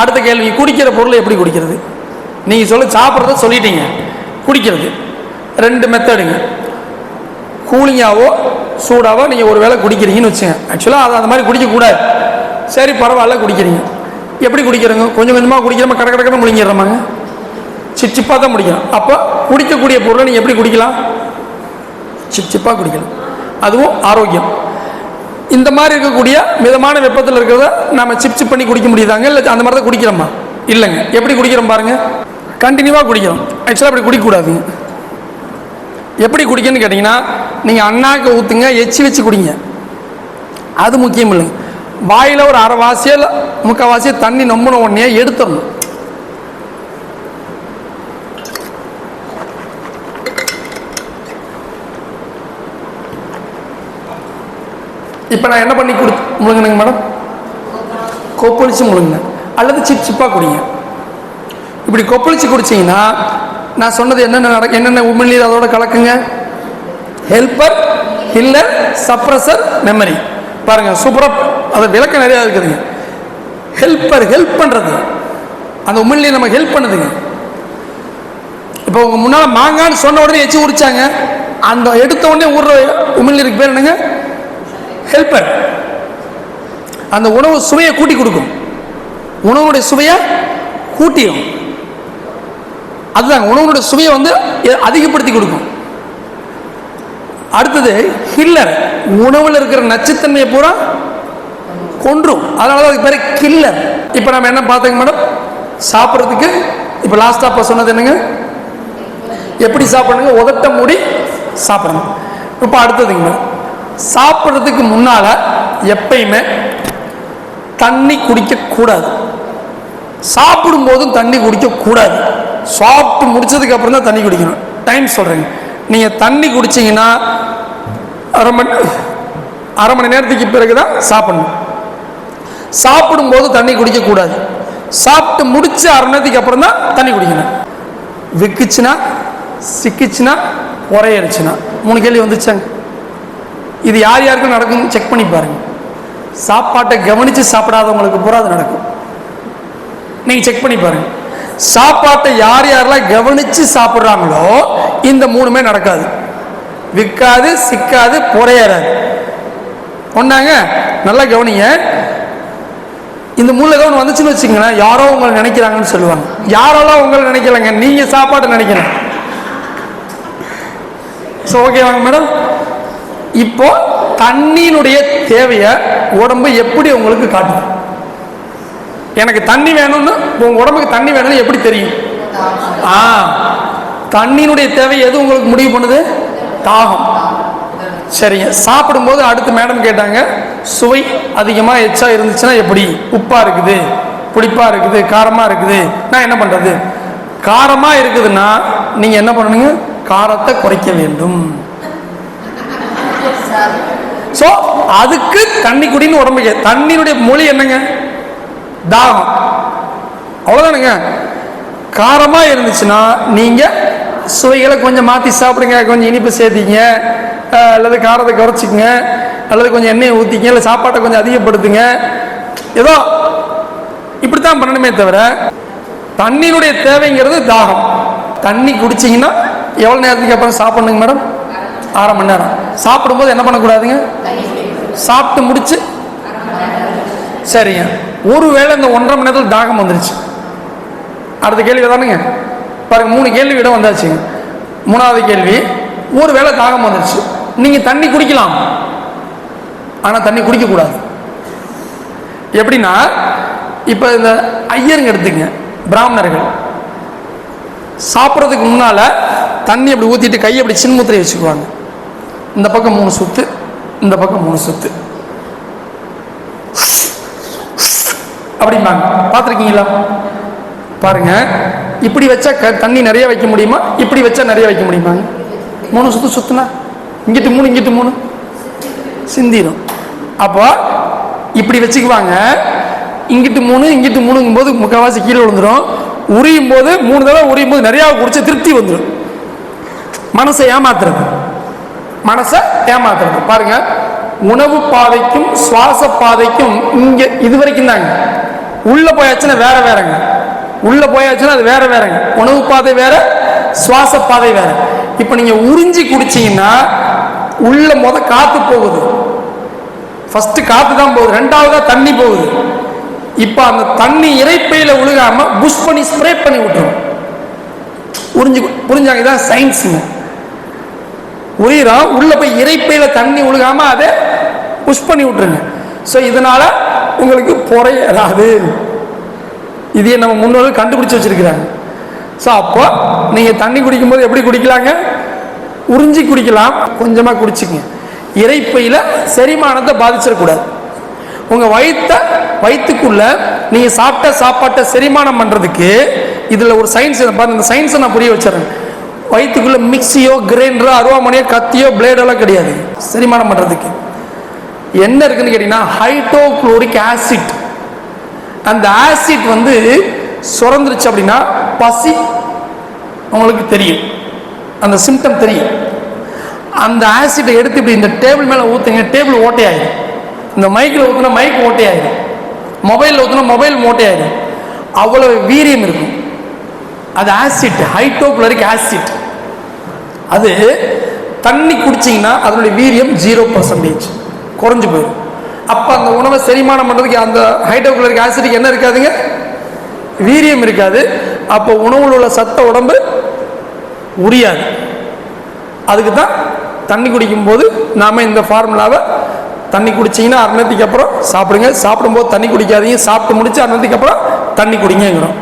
அடுத்த கேள்வி குடிக்கிற பொருளை எப்படி குடிக்கிறது? நீங்கள் சொல்ல சாப்பிட்றத சொல்லிட்டீங்க. குடிக்கிறது. ரெண்டு மெத்தடுங்க கூலிங்காவோ சூடாவோ நீங்கள் ஒரு வேளை குடிக்கிறீங்கன்னு வச்சுங்க. ஆக்சுவலாக அது அந்த மாதிரி குடிக்கக்கூடாது சரி பரவாயில்ல குடிக்கிறீங்க. எப்படி குடிக்கிறோங்க? கொஞ்சம் கொஞ்சமாக குடிக்கிறோமா கடை கடக்கன்னு முழுங்கிடுறோமாங்க? சிச்சிப்பாக தான் முடிக்கணும் அப்போ குடிக்கக்கூடிய பொருளை நீங்கள் எப்படி குடிக்கலாம்? சிப் சிப்பாக குடிக்கலாம் அதுவும் ஆரோக்கியம். இந்த மாதிரி இருக்கக்கூடிய மிதமான வெப்பத்தில் இருக்கிறத நம்ம சிப் சிப் பண்ணி குடிக்க முடியுதாங்க? இல்லை அந்த மாதிரி தான் குடிக்கிறோமா? இல்லைங்க. எப்படி குடிக்கிறோம் பாருங்க. கண்டினியூவாக குடிக்கிறோம். ஆக்சுவலாக அப்படி குடிக்கக்கூடாதுங்க எப்படி குடிக்கணும்னு கேட்டிங்கன்னா நீங்கள் அண்ணாக்கு ஊற்றுங்க எச்சி வச்சு குடிங்க. அது முக்கியம் இல்லைங்க. வாயில் ஒரு அரை வாசியில் இல்லை முக்கால் தண்ணி நம்பின உடனே எடுத்துடணும். இப்போ நான் என்ன பண்ணி கொடு முழுங்கினேங்க மேடம் கொப்பளிச்சு முழுங்க அல்லது சிப் சிப்பாக குடிங்க. இப்படி கொப்பளிச்சு குடிச்சிங்கன்னா நான் சொன்னது என்னென்ன நட என்னென்ன உமிழ்நீர் அதோட கலக்குங்க? ஹெல்ப்பர் ஹில்லர் சப்ரஸர் மெமரி பாருங்க சூப்பராக அது விளக்கம் நிறையா இருக்குதுங்க. ஹெல்ப்பர் ஹெல்ப் பண்ணுறது அந்த உமிழ்நீர் நம்ம ஹெல்ப் பண்ணுதுங்க. இப்போ உங்கள் முன்னால் மாங்கான்னு சொன்ன உடனே எச்சி உரிச்சாங்க. அந்த எடுத்த உடனே ஊர்ற உமிழ்நீருக்கு பேர் என்னங்க? ஹெல்ப்பர் அந்த உணவு சுவையை கூட்டி கொடுக்கும். உணவுடைய சுவையை கூட்டிடும். அதுதான் உணவுடைய சுவையை வந்து அதிகப்படுத்தி கொடுக்கும். அடுத்தது ஹில்லர் உணவில் இருக்கிற நச்சுத்தன்மையை பூரா கொன்றும். அதனால தான் பேர் கில்லர் இப்போ நம்ம என்ன பார்த்தோங்க மேடம் சாப்பிட்றதுக்கு இப்போ லாஸ்ட்டாக இப்போ சொன்னது என்னங்க? எப்படி சாப்பிடணுங்க? உதட்ட மூடி சாப்பிடணும். இப்போ அடுத்ததுங்க மேடம் சாப்பிட்றதுக்கு முன்னால் எப்பயுமே தண்ணி குடிக்கக்கூடாது சாப்பிடும்போதும் தண்ணி குடிக்கக்கூடாது சாப்பிட்டு முடிச்சதுக்கு அப்புறம் தான் தண்ணி குடிக்கணும். டைம் சொல்கிறேங்க நீங்கள் தண்ணி குடிச்சிங்கன்னா அரை மணி அரை மணி நேரத்துக்கு பிறகு தான் சாப்பிடணும். சாப்பிடும்போது தண்ணி குடிக்கக்கூடாது சாப்பிட்டு முடிச்சு அரை மணி நேரத்துக்கு அப்புறம் தான் தண்ணி குடிக்கணும். விக்குச்சுன்னா சிக்கிச்சுன்னா உரையடிச்சுன்னா மூணு கேள்வி வந்துச்சாங்க? இது யார் யாருக்கும் நடக்கும்னு செக் பண்ணி பாருங்க. சாப்பாட்டை கவனித்து சாப்பிடாதவங்களுக்கு பூரா அது நடக்கும். நீங்கள் செக் பண்ணி பாருங்க. சாப்பாட்டை யார் யாரெல்லாம் கவனித்து சாப்பிட்றாங்களோ இந்த மூணுமே நடக்காது. விற்காது சிக்காது புறையேறாது ஒன்றாங்க நல்லா கவனிங்க. இந்த மூல கவனம் வந்துச்சுன்னு வச்சுங்களேன் யாரோ உங்களை நினைக்கிறாங்கன்னு சொல்லுவாங்க. யாரெல்லாம் உங்களை நினைக்கலங்க நீங்கள் சாப்பாட்டை நினைக்கிறேன் ஸோ ஓகேவாங்க மேடம் இப்போ தண்ணியினுடைய தேவையை உடம்பு எப்படி உங்களுக்கு காட்டுது? எனக்கு தண்ணி வேணும்னு உங்க உடம்புக்கு தண்ணி வேணும்னு எப்படி தெரியும்? ஆ தண்ணியினுடைய தேவை எது உங்களுக்கு முடிவு பண்ணுது? தாகம். சரிங்க. சாப்பிடும்போது அடுத்து மேடம் கேட்டாங்க சுவை அதிகமாக எச்சா இருந்துச்சுன்னா எப்படி? உப்பாக இருக்குது புளிப்பாக இருக்குது காரமாக இருக்குது. நான் என்ன பண்ணுறது காரமாக இருக்குதுன்னா நீங்கள் என்ன பண்ணணுங்க? காரத்தை குறைக்க வேண்டும். ஸோ அதுக்கு தண்ணி குடின்னு உடம்புக்கு தண்ணியினுடைய மொழி என்னங்க? தாகம். அவ்வளோதானுங்க காரமாக இருந்துச்சுன்னா நீங்கள் சுவைகளை கொஞ்சம் மாற்றி சாப்பிடுங்க. கொஞ்சம் இனிப்பு சேர்த்திங்க. அல்லது காரத்தை குறைச்சிக்கங்க. அல்லது கொஞ்சம் எண்ணெயை ஊற்றிங்க இல்லை சாப்பாட்டை கொஞ்சம் அதிகப்படுத்துங்க. ஏதோ இப்படி தான் பண்ணணுமே தவிர தண்ணியினுடைய தேவைங்கிறது தாகம். தண்ணி குடிச்சிங்கன்னா எவ்வளோ நேரத்துக்கு அப்புறம் சாப்பிடணுங்க மேடம்? அரை மணி நேரம். சாப்பிடும்போது என்ன பண்ணக்கூடாதுங்க? சாப்பிட்டு முடிச்சு சரிங்க. ஒருவேளை இந்த ஒன்றரை மணி நேரத்தில் தாகம் வந்துருச்சு. அடுத்த கேள்வி தானுங்க பாருங்க மூணு கேள்வி இடம் வந்தாச்சுங்க. மூணாவது கேள்வி ஒரு வேளை தாகம் வந்துருச்சு. நீங்கள் தண்ணி குடிக்கலாம். ஆனால் தண்ணி குடிக்கக்கூடாது. எப்படின்னா இப்போ இந்த ஐயருங்க எடுத்துங்க பிராமணர்கள். சாப்பிட்றதுக்கு முன்னால் தண்ணி அப்படி ஊற்றிட்டு கையை அப்படி சின்முத்திரை வச்சுக்குவாங்க. இந்த பக்கம் மூணு சொத்து இந்த பக்கம் மூணு சொத்து. அப்படிம்பாங்க. பார்த்துருக்கீங்களா? பாருங்க. இப்படி வச்சா க தண்ணி நிறைய வைக்க முடியுமா? இப்படி வச்சா நிறைய வைக்க முடியுமாங்க மூணு சுத்து சுத்துனா? இங்கிட்டு மூணு இங்கிட்டு மூணு? சிந்திரும். அப்போ இப்படி வச்சுக்குவாங்க. இங்கிட்டு மூணு இங்கிட்டு மூணுங்கும் போது முக்கால்வாசி கீழே விழுந்துரும். உரியும் போது மூணு தடவை உரியும் போது நிறையா குடிச்சு திருப்தி வந்துடும் மனசை ஏமாத்துறது. மனசை ஏமாத்துறது. பாருங்க உணவு பாதைக்கும் சுவாச பாதைக்கும் இங்க இது வரைக்கும் தாங்க. உள்ளே போயாச்சுன்னா வேற வேறங்க. உள்ளே போயாச்சுன்னா அது வேற வேறங்க. உணவு பாதை வேற சுவாச பாதை வேற. இப்போ நீங்கள் உறிஞ்சி குடிச்சீங்கன்னா உள்ள முத காற்று போகுது. ஃபர்ஸ்ட் காற்று தான் போகுது. ரெண்டாவதா தண்ணி போகுது. இப்போ அந்த தண்ணி இறைப்பையில் விழுகாம புஷ் பண்ணி ஸ்ப்ரே பண்ணி விட்டுரும். உறிஞ்சு புரிஞ்சாங்க? இதான் சயின்ஸுங்க உயிரம் உள்ள போய் இறைப்பையில தண்ணி விழுகாம அதை புஷ் பண்ணி விட்டுருங்க. ஸோ இதனால உங்களுக்கு புறையறாது இதையே நம்ம முன்னோர்கள் கண்டுபிடிச்சு வச்சிருக்கிறாங்க. ஸோ அப்போ நீங்கள் தண்ணி குடிக்கும்போது எப்படி குடிக்கலாங்க? உறிஞ்சி குடிக்கலாம். கொஞ்சமாக குடிச்சுங்க இறைப்பையில் செரிமானத்தை பாதிச்சிடக்கூடாது. உங்கள் வயிற்ற வயிற்றுக்குள்ள நீங்கள் சாப்பிட்ட சாப்பாட்டை செரிமானம் பண்ணுறதுக்கு இதில் ஒரு சயின்ஸ் பாருங்க இந்த சயின்ஸை நான் புரிய வச்சிடறேன். வயிற்றுக்குள்ள மிக்சியோ கிரைண்டரோ அருவாமனையோ கத்தியோ பிளேடெல்லாம் கிடையாது. செரிமானம் பண்ணுறதுக்கு என்ன இருக்குன்னு கேட்டிங்கன்னா ஹைட்ரோக்ளோரிக் ஆசிட் அந்த ஆசிட் வந்து சுரந்துருச்சு அப்படின்னா பசி உங்களுக்கு தெரியும். அந்த சிம்டம் தெரியும். அந்த ஆசிட்டை எடுத்து இப்படி இந்த டேபிள் மேலே ஊற்றுங்க டேபிள் ஓட்டையாயிடும் இந்த மைக்கில் ஊற்றுனா மைக் ஓட்டையாயிடும் மொபைலில் ஊற்றுனா மொபைல் ஓட்டையாயிடும் அவ்வளோ வீரியம் இருக்கும். அது ஆசிட் ஹைட்ரோக்ளோரிக் ஆசிட் அது தண்ணி குடிச்சிங்கன்னா அதனுடைய வீரியம் ஜீரோ பர்சன்டேஜ் குறைஞ்சு போயிடும். அப்போ அந்த உணவை செரிமானம் பண்ணுறதுக்கு அந்த ஹைட்ரோக்ளோரிக் ஆசிட்டுக்கு என்ன இருக்காதுங்க? வீரியம் இருக்காது. அப்போ உணவில் உள்ள சத்த உடம்பு உரியாது. அதுக்கு தான் தண்ணி குடிக்கும்போது நாம் இந்த ஃபார்முலாவை தண்ணி குடிச்சிங்கன்னா அரை நேரத்துக்கு அப்புறம் சாப்பிடுங்க. சாப்பிடும்போது தண்ணி குடிக்காதீங்க. சாப்பிட்டு முடிச்சு அரை நேரத்துக்கு அப்புறம் தண்ணி குடிங்கிறோம்